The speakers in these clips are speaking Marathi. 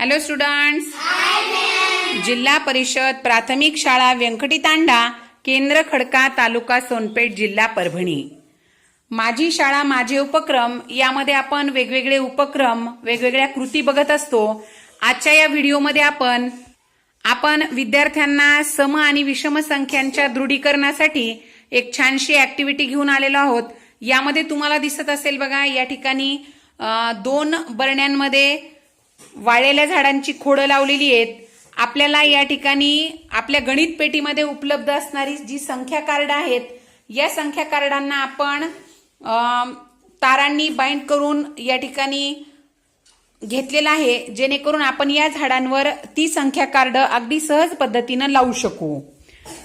हॅलो स्टुडंट्स जिल्हा परिषद प्राथमिक शाळा व्यंकटी तांडा केंद्र खडका तालुका सोनपेठ जिल्हा परभणी. माझी शाळा माझे उपक्रम यामध्ये आपण वेगवेगळे उपक्रम वेगवेगळ्या कृती बघत असतो. आजच्या या व्हिडिओमध्ये आपण आपण विद्यार्थ्यांना सम आणि विषम संख्यांच्या दृढीकरणासाठी एक छानशी ऍक्टिव्हिटी घेऊन आलेलो आहोत. यामध्ये तुम्हाला दिसत असेल बघा या ठिकाणी दोन बरण्यांमध्ये वाळलेल्या झाडांची खोडं लावलेली आहेत. आपल्याला या ठिकाणी आपल्या गणित पेटीमध्ये उपलब्ध असणारी जी संख्या कार्ड आहेत या संख्या कार्डांना आपण तारांनी बाइंड करून या ठिकाणी घेतलेला आहे. जेणेकरून आपण या झाडांवर ती संख्या कार्ड अगदी सहज पद्धतीनं लावू शकू.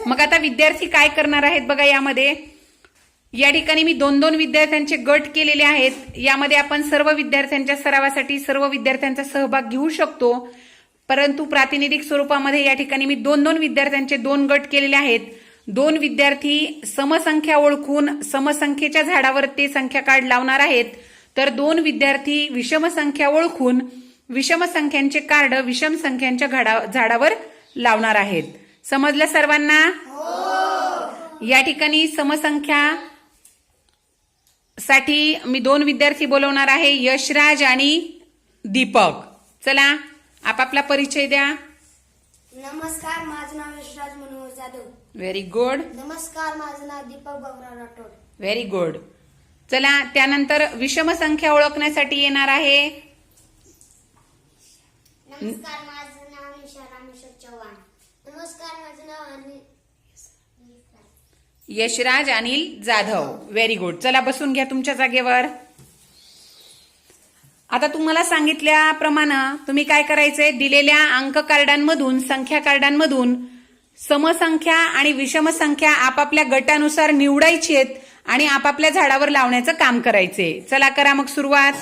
मग आता विद्यार्थी काय करणार आहेत बघा यामध्ये. या ठिकाणी मी दोन दोन विद्यार्थ्यांचे गट केलेले आहेत. यामध्ये आपण सर्व विद्यार्थ्यांच्या सरावासाठी सर्व विद्यार्थ्यांचा सहभाग घेऊ शकतो. परंतु प्रातिनिधिक स्वरूपामध्ये या ठिकाणी मी दोन दोन विद्यार्थ्यांचे दोन गट केलेले आहेत. दोन विद्यार्थी समसंख्या ओळखून समसंख्येच्या झाडावर ते संख्या कार्ड लावणार आहेत. तर दोन विद्यार्थी विषम संख्या ओळखून विषम संख्यांचे कार्ड विषम संख्यांच्या झाडावर लावणार आहेत. समजलं सर्वांना? या ठिकाणी समसंख्या साठी मी दोन विद्यार्थी बोलवणार आहे यशराज आणि दीपक. चला आपापला परिचय द्या. नमस्कार माझं नाव यशराज मनोहर जाधव. व्हेरी गुड नमस्कार माझं नाव दीपक बाबुराव राठोड. व्हेरी गुड चला त्यानंतर विषम संख्या ओळखण्यासाठी येणार आहे. नमस्कार माझं नाव निशा रामेश्वर चव्हाण. नमस्कार माझं नाव यशराज अनिल जाधव. व्हेरी गुड चला बसून घ्या तुमच्या जागेवर. आता तुम्हाला सांगितल्याप्रमाणे तुम्ही काय करायचंय? दिलेल्या अंक कार्डांमधून संख्या कार्डांमधून समसंख्या आणि विषमसंख्या आपापल्या गटानुसार निवडायची आहेत आणि आपापल्या झाडावर लावण्याचं काम करायचे चला करा मग सुरुवात.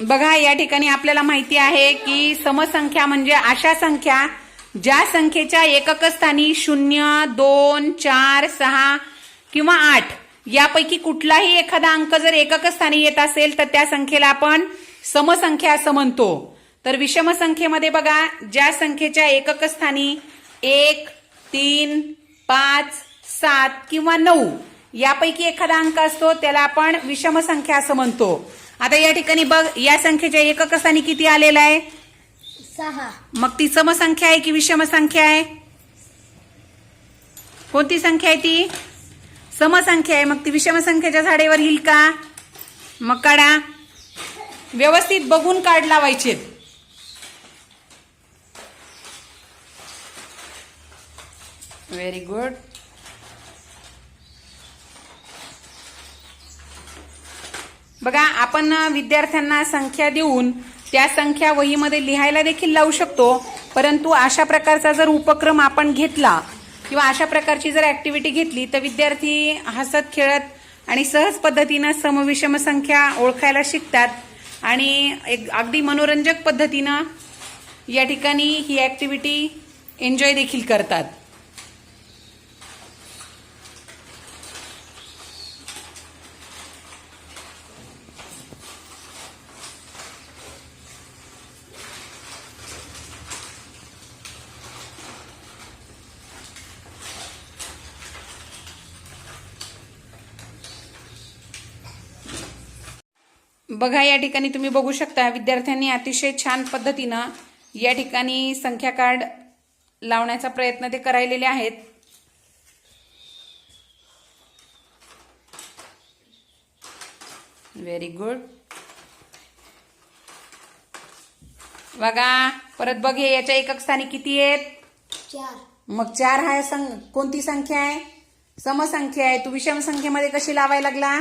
बघा या ठिकाणी आपल्याला माहिती आहे की समसंख्या म्हणजे अशा संख्या. ज्या संख्येच्या एकक स्थानी शून्य दोन चार सहा किंवा आठ यापैकी कुठलाही एखादा अंक जर एकक स्थानी येत असेल तर त्या संख्येला आपण समसंख्या असं म्हणतो. तर विषम संख्येमध्ये बघा ज्या संख्येच्या एकक स्थानी एक तीन पाच सात किंवा नऊ यापैकी एखादा अंक असतो त्याला आपण विषम संख्या असं म्हणतो. आता या ठिकाणी बघ या संख्येच्या एकक स्थानी किती आलेला आहे? सहा. मग ती समसंख्या आहे की विषम संख्या आहे? कोणती संख्या आहे ती? समसंख्या आहे. मग ती विषम संख्येच्या झाडेवर येईल का? मग काढा. व्यवस्थित बघून काढ लावायचे. व्हेरी गुड बघा आपण विद्यार्थ्यांना संख्या देऊन त्या संख्या वहीमध्ये लिहायला देखील लावू शकतो. परंतु अशा प्रकारचा जर उपक्रम आपण घेतला किंवा अशा प्रकारची जर ऍक्टिव्हिटी घेतली तर विद्यार्थी हसत खेळत आणि सहज पद्धतीनं समविषम संख्या ओळखायला शिकतात. आणि एक अगदी मनोरंजक पद्धतीनं या ठिकाणी ही ऍक्टिव्हिटी एन्जॉय देखील करतात. बघा या ठिकाणी तुम्ही बघू शकता विद्यार्थ्यांनी अतिशय छान पद्धतीनं या ठिकाणी संख्या कार्ड लावण्याचा प्रयत्न ते करायलेले आहेत. व्हेरी गुड बघा परत बघ हे याच्या एकक स्थानी किती आहेत? चार. मग चार हा सं कोणती संख्या आहे? समसंख्या आहे. तू विषम संख्येमध्ये कशी लावायला लागला?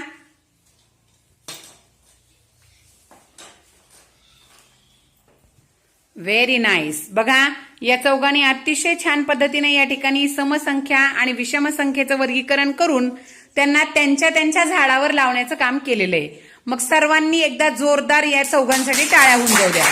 व्हेरी नाईस बघा या चौघांनी अतिशय छान पद्धतीने या ठिकाणी समसंख्या आणि विषमसंख्येचं वर्गीकरण करून त्यांना त्यांच्या त्यांच्या झाडावर लावण्याचं काम केलेलं आहे. मग सर्वांनी एकदा जोरदार या चौघांसाठी टाळ्या होऊन जाऊ द्या.